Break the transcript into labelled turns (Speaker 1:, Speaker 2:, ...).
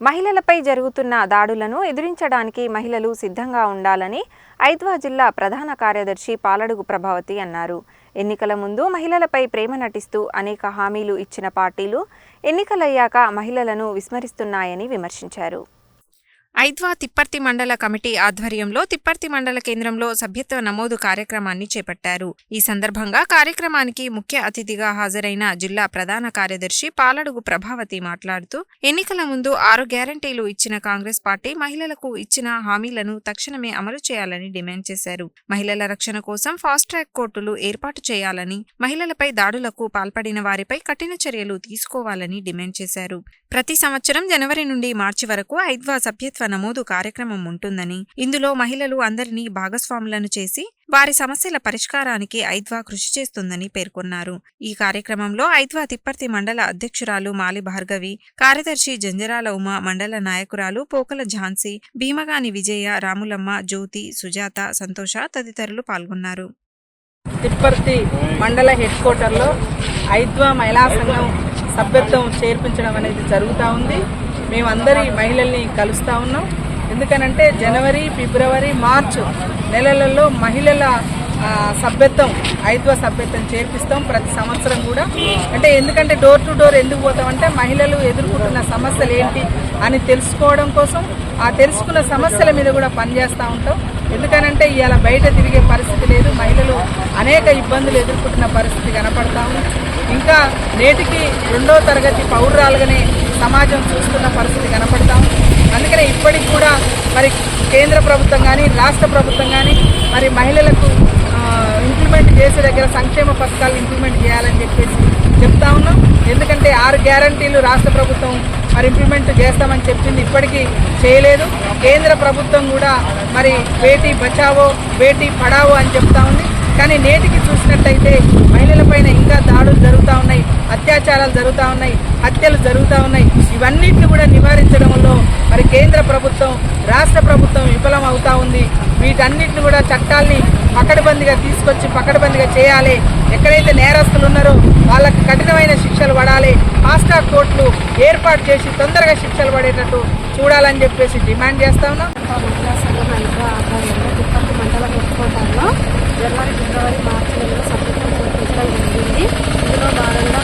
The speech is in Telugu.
Speaker 1: మహిళలపై జరుగుతున్న దాడులను ఎదిరించడానికి మహిళలు సిద్ధంగా ఉండాలని ఐద్వా జిల్లా ప్రధాన కార్యదర్శి పాలడుగు ప్రభావతి అన్నారు. ఎన్నికల ముందు మహిళలపై ప్రేమ నటిస్తూ అనేక హామీలు ఇచ్చిన పార్టీలు ఎన్నికలయ్యాక మహిళలను విస్మరిస్తున్నాయని విమర్శించారు. ఐద్వా తిప్పర్తి మండల కమిటీ ఆధ్వర్యంలో తిప్పర్తి మండల కేంద్రంలో సభ్యత్వ నమోదు కార్యక్రమాన్ని చేపట్టారు. ఈ సందర్భంగా కార్యక్రమానికి ముఖ్య అతిథిగా హాజరైన జిల్లా ప్రధాన కార్యదర్శి పాలడుగు ప్రభావతి మాట్లాడుతూ ఎన్నికల ముందు ఆరు గ్యారంటీలు ఇచ్చిన కాంగ్రెస్ పార్టీ మహిళలకు ఇచ్చిన హామీలను తక్షణమే అమలు చేయాలని డిమాండ్ చేశారు. మహిళల రక్షణ కోసం ఫాస్ట్ ట్రాక్ కోర్టులు ఏర్పాటు చేయాలని మహిళలపై దాడులకు పాల్పడిన వారిపై కఠిన చర్యలు తీసుకోవాలని డిమాండ్ చేశారు. ప్రతి సంవత్సరం జనవరి నుండి మార్చి వరకు ఐద్వా సభ్యత్వ నమోదు కార్యక్రమం ఉంటుందని. ఇందులో మహిళలు అందరినీ భాగస్వాములను చేసి వారి సమస్యల పరిష్కారానికి ఐద్వా కృషి చేస్తుందని పేర్కొన్నారు. ఈ కార్యక్రమంలో ఐద్వా తిప్పర్తి మండల అధ్యక్షురాలు మాలి భార్గవి కార్యదర్శి జంజరాల ఉమ మండల నాయకురాలు పోకల ఝాన్సీ భీమగాని విజయ రాములమ్మ జ్యోతి సుజాత సంతోష తదితరులు పాల్గొన్నారు.
Speaker 2: తిప్పర్తి మండల హెడ్ క్వార్టర్లో ఐద్వా మహిళా సంఘం సభ్యత్వం చేర్పించడం అనేది జరుగుతూ ఉంది. మేమందరి మహిళల్ని కలుస్తూ ఉన్నాం. ఎందుకనంటే జనవరి ఫిబ్రవరి మార్చ్ నెలలలో మహిళల సభ్యత్వం ఐదవ సభ్యత్వం చేర్పిస్తాం ప్రతి సంవత్సరం కూడా. అంటే ఎందుకంటే డోర్ టు డోర్ ఎందుకు పోతామంటే మహిళలు ఎదుర్కొంటున్న సమస్యలు ఏంటి అని తెలుసుకోవడం కోసం ఆ తెలుసుకున్న సమస్యల మీద కూడా పనిచేస్తూ ఉంటాం. ఎందుకనంటే ఇవాళ బయట తిరిగే పరిస్థితి లేదు మహిళలు అనేక ఇబ్బందులు ఎదుర్కొంటున్న పరిస్థితి కనపడతా ఉంది. ఇంకా నేటికి రెండో తరగతి పౌరురాలుగానే సమాజం చూస్తున్న పరిస్థితి కనపడతాం. ఉంది అందుకనే ఇప్పటికి కూడా మరి కేంద్ర ప్రభుత్వం కానీ రాష్ట్ర ప్రభుత్వం కానీ మరి మహిళలకు ఇంప్లిమెంట్ చేసే దగ్గర సంక్షేమ పథకాలు ఇంప్లిమెంట్ చేయాలని చెప్పేసి చెప్తా ఉన్నాం. ఎందుకంటే ఆరు గ్యారంటీలు రాష్ట్ర ప్రభుత్వం మరి ఇంప్లిమెంట్ చేస్తామని చెప్పింది ఇప్పటికీ చేయలేదు. కేంద్ర ప్రభుత్వం కూడా మరి బేటీ బచావో బేటీ పడావో అని చెప్తా ఉంది. కానీ నేటికి చూసినట్టయితే మహిళలపైన ఇంకా దాడులు జరుగుతుంది అత్యాచారాలు జరుగుతూ ఉన్నాయి హత్యలు జరుగుతూ ఉన్నాయి. ఇవన్నింటిని కూడా నివారించడంలో మరి కేంద్ర ప్రభుత్వం రాష్ట్ర ప్రభుత్వం విఫలం అవుతూ ఉంది. వీటన్నిటిని కూడా చట్టాల్ని పకడబందిగా తీసుకొచ్చి పకడబందిగా చేయాలి. ఎక్కడైతే నేరస్తులు ఉన్నారో వాళ్ళకి కఠినమైన శిక్షలు పడాలి. ఫాస్టాగ్ కోర్టులు ఏర్పాటు చేసి తొందరగా శిక్షలు పడేటట్టు చూడాలని చెప్పేసి డిమాండ్ చేస్తా ఉన్నాం. జనవరి ఫిబ్రవరి మార్చి నెలలో సభ్యత్వం జరిగింది ఇందులో భాగంగా